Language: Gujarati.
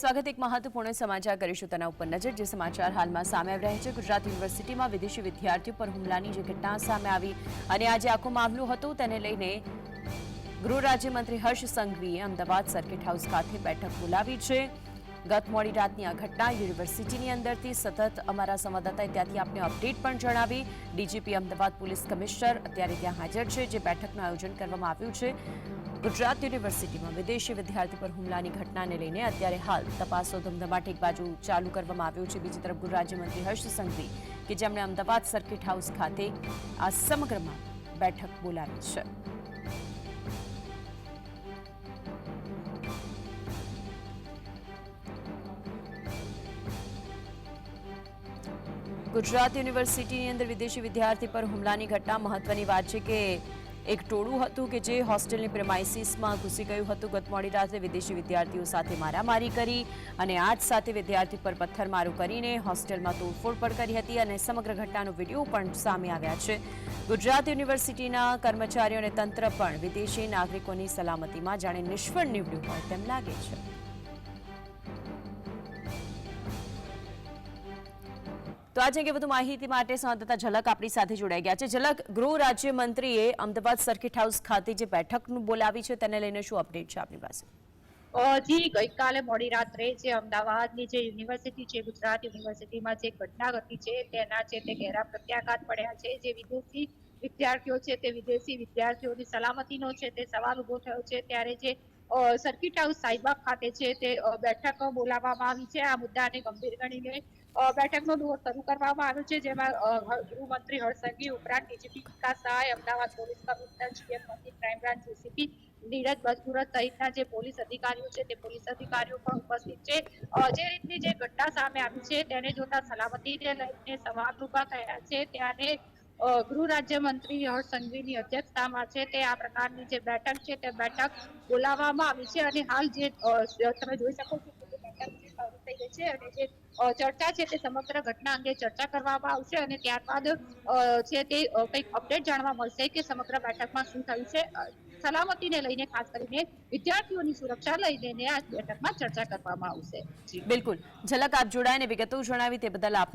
સ્વાગત એક મહત્વપૂર્ણ સમાચાર કરીશું તેના ઉપર નજર, જે સમાચાર હાલમાં સામે આવી રહ્યા છે. ગુજરાત યુનિવર્સિટીમાં વિદેશી વિદ્યાર્થીઓ પર હુમલાની જે ઘટના સામે આવી અને આજે આખો મામલો હતો, તેને લઈને ગૃહ રાજ્યમંત્રી હર્ષ સંઘવીએ અમદાવાદ સર્કિટ હાઉસ ખાતે બેઠક બોલાવી છે. ગત મોડી રાતની આ ઘટના યુનિવર્સિટીની અંદરથી સતત અમારા સંવાદદાતાએ ત્યાંથી આપને અપડેટ પણ જણાવી. ડીજીપી અમદાવાદ પોલીસ કમિશનર અત્યારે ત્યાં હાજર છે, જે બેઠકનું આયોજન કરવામાં આવ્યું છે. ગુજરાત યુનિવર્સિટીમાં વિદેશી વિદ્યાર્થી પર હુમલાની ઘટનાને લઈને અત્યારે હાલ તપાસો ધમધમાટ એક બાજુ ચાલુ કરવામાં આવ્યો છે. બીજી તરફ ગૃહરાજ્યમંત્રી હર્ષ સંઘવી, કે જેમણે અમદાવાદ સર્કિટ હાઉસ ખાતે આ સમગ્રમાં બેઠક બોલાવી છે. ગુજરાત યુનિવર્સિટીની અંદર વિદેશી વિદ્યાર્થી પર હુમલાની ઘટના મહત્વની વાત છે કે એક ટોળું હતું કે જે હોસ્ટેલની પ્રેમાઇસીસમાં ઘૂસી ગયું હતું. ગત મોડી રાત્રે વિદેશી વિદ્યાર્થીઓ સાથે મારામારી કરી અને આજ સાથે વિદ્યાર્થી પર પથ્થરમારો કરીને હોસ્ટેલમાં તોડફોડ પણ કરી હતી અને સમગ્ર ઘટનાનો વીડિયો પણ સામે આવ્યા છે. ગુજરાત યુનિવર્સિટીના કર્મચારીઓ અને તંત્ર પણ વિદેશી નાગરિકોની સલામતીમાં જાણે નિષ્ફળ નીવડ્યું હોય તેમ લાગે છે. તો આજે અંગે વધુ માહિતી માટે સંવાદદાતા ઝલક આપણી સાથે જોડાઈ ગયા છે. ઝલક, ગૃહ રાજ્યમંત્રીએ અમદાવાદ સર્કિટ હાઉસ ખાતે જે બેઠકનું બોલાવી છે તેને લઈને શું અપડેટ છે આપણી પાસે? જી, ગઈકાલે મોડી રાત્રે જે અમદાવાદની જે યુનિવર્સિટી છે, ગુજરાત યુનિવર્સિટીમાં જે ઘટના ઘટી છે, તેના છે તે ઘેરા પ્રત્યાઘાત પડ્યા છે. જે વિદેશી વિદ્યાર્થીઓ છે તે વિદેશી વિદ્યાર્થીઓની સલામતીનો છે તે સવાલ ઊભો થયો છે. ત્યારે જે સર્કિટ હાઉસ સાઈબાગ ખાતે છે તે બેઠક બોલાવવામાં આવી છે. આ મુદ્દાને ગંભીર ગણીને બેઠકનો દોર શરૂ કરવામાં આવ્યો છે, જેમાં ગૃહમંત્રી હર્ષ ઉપરાંત DGP Vikas Sahay, Ahmedabad police commissioner GM મંદિર ક્રાઇમ બ્રાન્ચ એસીપી નીરજ બસુરત સહિતના જે પોલીસ અધિકારીઓ છે, તે પોલીસ અધિકારીઓ પણ ઉપસ્થિત છે. જે રીતની જે ઘટના સામે આવી છે, તેને જોતા સલામતીને લઈને સવાલ ઊભા થયા છે. ત્યારે ગૃહ રાજ્યમંત્રી હર્ષ સંઘવીની અધ્યક્ષતામાં છે. તે આ પ્રકારની જે બેઠક છે, તે બેઠક બોલાવવામાં આવી છે અને હાલ જે તમે જોઈ શકો છો ચર્ચા છે તે સમગ્ર ઘટના અંગે ચર્ચા કરવામાં આવશે અને ત્યારબાદ છે તે કંઈક અપડેટ જાણવા મળશે કે સમગ્ર બેઠકમાં શું થયું છે. સલામતીને લઈને ખાસ કરીને વિદ્યાર્થીઓની સુરક્ષા લઈને આ બેઠકમાં ચર્ચા કરવામાં આવશે. બિલકુલ. ઝલક આપ જોડાઈને વિગતો જણાવી તે બદલ આપ